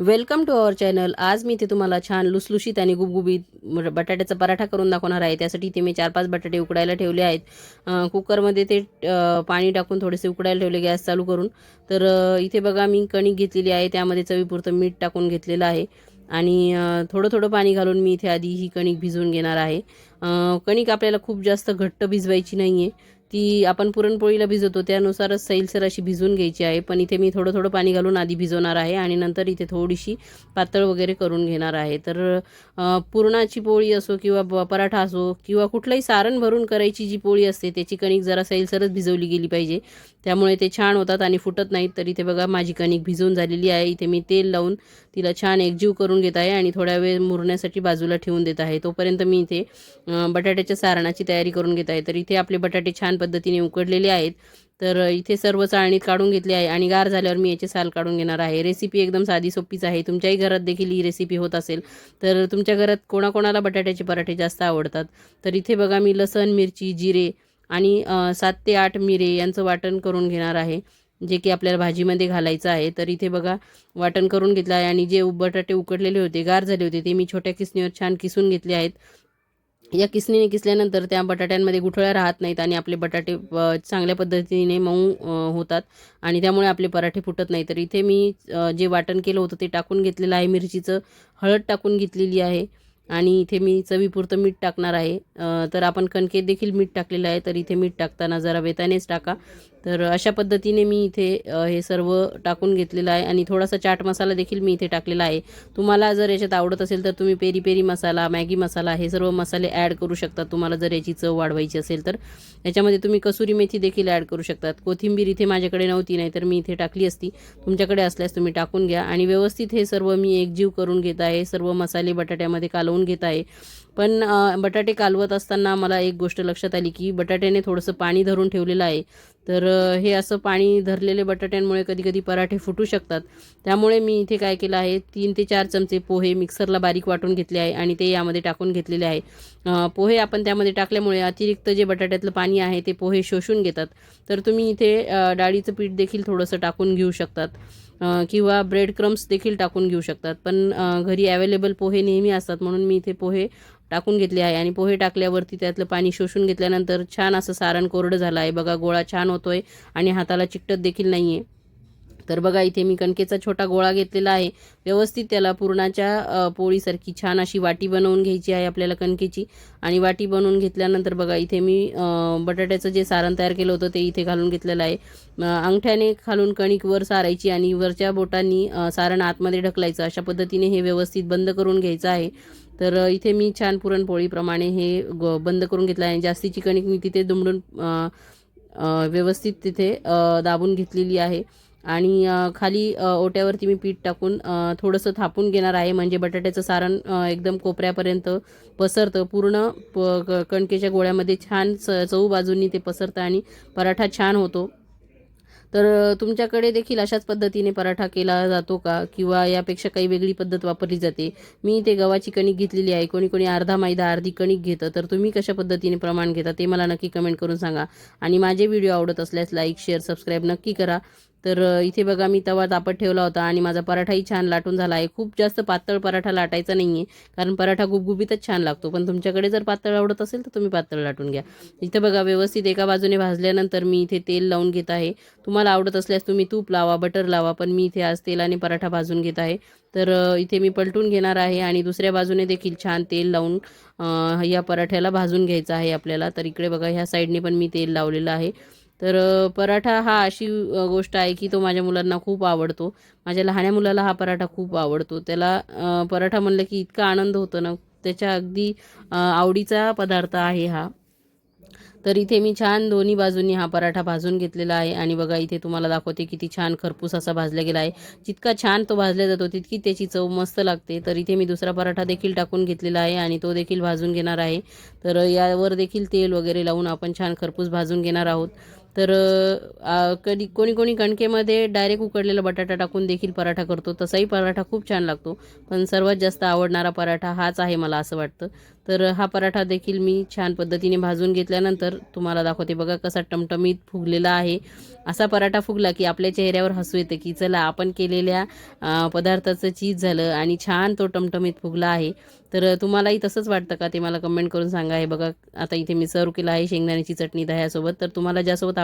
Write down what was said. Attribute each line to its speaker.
Speaker 1: Welcome to our channel. आज मी इथे तुम्हाला छान लुसलुशीत आणि गुबगुबीत बटाट्याचा पराठा करून दाखवणार आहे. त्यासाठी इथे मी चार पाच बटाटे उकडायला ठेवले आहेत. कुकरमध्ये ते पाणी टाकून थोडेसे उकडायला ठेवले गॅस चालू करून. तर इथे बघा मी कणिक घेतलेली आहे. त्यामध्ये चवीपुरतं मीठ टाकून घेतलेलं आहे. आणि थोडं थोडं पाणी घालून मी इथे आधी ही कणिक भिजवून घेणार आहे. कणिक आपल्याला खूप जास्त घट्ट भिजवायची नाही आहे ती आपण पुरणपोळीला भिजवतो त्यानुसारच सैलसर अशी भिजवून घ्यायची आहे. पण इथे मी थोडं थोडं पाणी घालून आधी भिजवणार आहे आणि नंतर इथे थोडीशी पातळ वगैरे करून घेणार आहे. तर पुरणाची पोळी असो किंवा ब- पराठा असो किंवा कुठलंही सारण भरून करायची जी पोळी असते त्याची कणिक जरा सैलसरच भिजवली गेली पाहिजे. त्यामुळे ते छान होतात आणि फुटत नाहीत तर इथे बघा माझी कणिक भिजवून झालेली आहे. इथे मी तेल लावून तिला छान एकजीव करून घेत आहे आणि थोड्या वेळ मुरण्यासाठी बाजूला ठेवून देत आहे. तोपर्यंत मी इथे बटाट्याच्या सारणाची तयारी करून घेत आहे. तर इथे आपले बटाटे छान पद्धतीने उकडलेले आहेत. तर इथे सर्व चाळणीत काढून घेतले आहे आणि गार झाल्यावर मी याचे साल काढून घेणार आहे. रेसिपी एकदम साधी सोपीच आहे. तुमच्याही घरात देखील ही रेसिपी होत असेल. तर तुमच्या घरात कोणाकोणाला बटाट्याचे पराठे जास्त आवडतात? तर इथे बघा मी लसण मिरची जिरे आणि सात ते आठ मिरे यांचं वाटण करून घेणार आहे. जे की आपल्याला भाजीमध्ये घालायचं आहे. तर इथे बघा वाटण करून घेतलं आहे आणि जे बटाटे उकडलेले होते गार झाले होते ते मी छोट्या किसणीवर छान किसून घेतले आहेत. या किसणीने किसल्यानंतर त्या बटाट्यांमध्ये गुठळ्या राहत नाहीत आणि आपले बटाटे चांगल्या पद्धतीने मऊ होतात. आणि त्यामुळे आपले पराठे फुटत नाही. तर इथे मी जे वाटण केलं होतं ते टाकून घेतलेलं आहे. मिरचीचं हळद टाकून घेतलेली आहे. आणि इथे मी चवीपुरतं मीठ टाकणार आहे. तर आपण कणकेत देखील मीठ टाकलेलं आहे. तर इथे मीठ टाकताना जरा वेतानेच टाका. तर अशा पद्धतीने मी इथे हे सर्व टाकून घेतलेलं आहे. आणि थोडासा चाट मसाला देखील मी इथे टाकलेला आहे. तुम्हाला जर याच्यात आवडत असेल तर तुम्ही peri peri masala Maggi masala हे सर्व मसाले ॲड करू शकता. तुम्हाला जर याची चव वाढवायची असेल तर. याच्यामध्ये तुम्ही कसुरी मेथी देखील ॲड करू शकतात. कोथिंबीर इथे माझ्याकडे नव्हती नाही तर मी इथे टाकली असती. तुमच्याकडे असल्यास तुम्ही टाकून घ्या. आणि व्यवस्थित हे सर्व मी एकजीव करून घेत आहे. सर्व मसाले बटाट्यामध्ये कालवून घेत आहे. पण बटाटे कालवत असताना मला एक गोष्ट लक्षात आली की बटाट्याने थोडंसं पाणी धरून ठेवलेलं आहे. तर हे असं पाणी धरलेले बटाट्यांमुळे कधी कधी पराठे फुटू शकतात. त्यामुळे मी इथे काय केलं आहे तीन ते चार चमचे पोहे मिक्सरला बारीक वाटून घेतले आहे आणि ते यामध्ये टाकून घेतलेले आहे. पोहे आपण त्यामध्ये टाकल्यामुळे अतिरिक्त जे बटाट्यातलं पाणी आहे ते पोहे शोषून घेतात. तर तुम्ही इथे डाळीचं पीठ देखील थोडंसं टाकून घेऊ शकतात. किंवा ब्रेड क्रम्स देखील टाकून घेऊ शकतात. पण घरी अवेलेबल पोहे नेहमी असतात. म्हणून मी इथे पोहे टाकून घेतले आहे. आणि पोहे टाकल्यावरती त्यातलं पाणी शोषून घेतल्यानंतर छान असं सारण कोरडं झालं आहे. बघा गोळा छान होतोय आणि हाताला चिकटत देखील नाही आहे तर बघा इथे मी कणकेचा छोटा गोळा घेतलेला आहे. व्यवस्थित त्याला पुरणाच्या पोळीसारखी छान अशी वाटी बनवून घ्यायची आहे आपल्याला कणकेची. आणि वाटी बनवून घेतल्यानंतर बघा इथे मी बटाट्याचं जे सारण तयार केलं होतं ते इथे घालून घेतलेलं आहे. अंगठ्याने खालून कणिक वर सारायची आणि वरच्या बोटांनी सारण आतमध्ये ढकलायचं. अशा पद्धतीने हे व्यवस्थित बंद करून घ्यायचं आहे. तर इथे मी छान पुरणपोळीप्रमाणे हे ग बंद करून घेतलं आहे. आणि जास्तीची कणिक मी तिथे दुमडून व्यवस्थित तिथे दाबून घेतलेली आहे. आणि खाली ओट्यावरती मी पीठ टाकून थोडंसं थापून घेणार आहे. म्हणजे बटाट्याचं सारण एकदम कोपऱ्यापर्यंत पसरतं. पूर्ण प क- कणकेच्या गोळ्यामध्ये छान च चऊ बाजूंनी ते पसरतं आणि पराठा छान होतो. तर तुमच्याकडे देखील अशाच पद्धतीने पराठा केला जातो का? किंवा यापेक्षा काही वेगळी पद्धत वापरली जाते? मी इथे गव्हाची कणिक घेतलेली आहे. कोणी कोणी अर्धा मैदा अर्धी कणिक घेतं. तर तुम्ही कशा पद्धतीने प्रमाण घेता ते मला नक्की कमेंट करून सांगा. आणि माझे व्हिडिओ आवडत असल्यास लाईक शेअर सबस्क्राईब नक्की करा. तर इथे बघा मी तवा तापत ठेवला होता आणि माझा पराठाही छान लाटून झाला आहे. खूप जास्त पातळ पराठा लाटायचा नाही आहे कारण पराठा गुबगुबीतच छान लागतो. पण तुमच्याकडे जर पातळ आवडत असेल तर तुम्ही पातळ लाटून घ्या. इथे बघा व्यवस्थित एका बाजूने भाजल्यानंतर मी इथे तेल लावून घेत आहे. तुम्हाला आवडत असल्यास तुम्ही तूप लावा बटर लावा पण मी इथे आज तेलाने पराठा भाजून घेत आहे. तर इथे मी पलटून घेणार आहे आणि दुसऱ्या बाजूने देखील छान तेल लावून या पराठ्याला भाजून घ्यायचं आहे आपल्याला. तर इकडे बघा ह्या साईडने पण मी तेल लावलेलं आहे. तर पराठा हा अशी गोष्ट आहे की तो माझ्या मुलांना खूप आवडतो. माझ्या लहान्या मुलाला हा पराठा खूप आवडतो. त्याला पराठा म्हणलं की इतका आनंद होतो ना त्याच्या अगदी आवडीचा पदार्थ आहे हा. तर इथे मी छान दोन्ही बाजूंनी हा पराठा भाजून घेतलेला आहे आणि बघा इथे तुम्हाला दाखवते किती छान खरपूस असा भाजला गेला आहे. जितका छान तो भाजला जातो तितकी त्याची चव मस्त लागते. तर इथे मी दुसरा पराठा देखील टाकून घेतलेला आहे आणि तो देखील भाजून घेणार आहे. तर यावर देखील तेल वगैरे लावून आपण छान खरपूस भाजून घेणार आहोत. तर कधी कोणी कोणी कणकेमध्ये डायरेक्ट उकडलेला बटाटा टाकून देखील पराठा करतो. तसाही पराठा खूप छान लागतो. पण सर्वात जास्त आवडणारा पराठा हाच आहे मला असं वाटतं. तर हा पराठा देखील मी छान पद्धतीने भाजून घेतल्यानंतर तुम्हाला दाखवते. बघा कसा टमटमीत फुगलेला आहे. असा पराठा फुगला की आपल्या चेहऱ्यावर हसू येतं की चला आपण केलेल्या पदार्थाचं चीज झालं आणि छान तो टमटमीत फुगला आहे. तर तुम्हालाही तसंच वाटतं का ते मला कमेंट करून सांगा. हे बघा आता इथे मी सर्व केलं आहे शेंगदाण्याची चटणी दह्यासोबत. तर तुम्हाला ज्यासोबत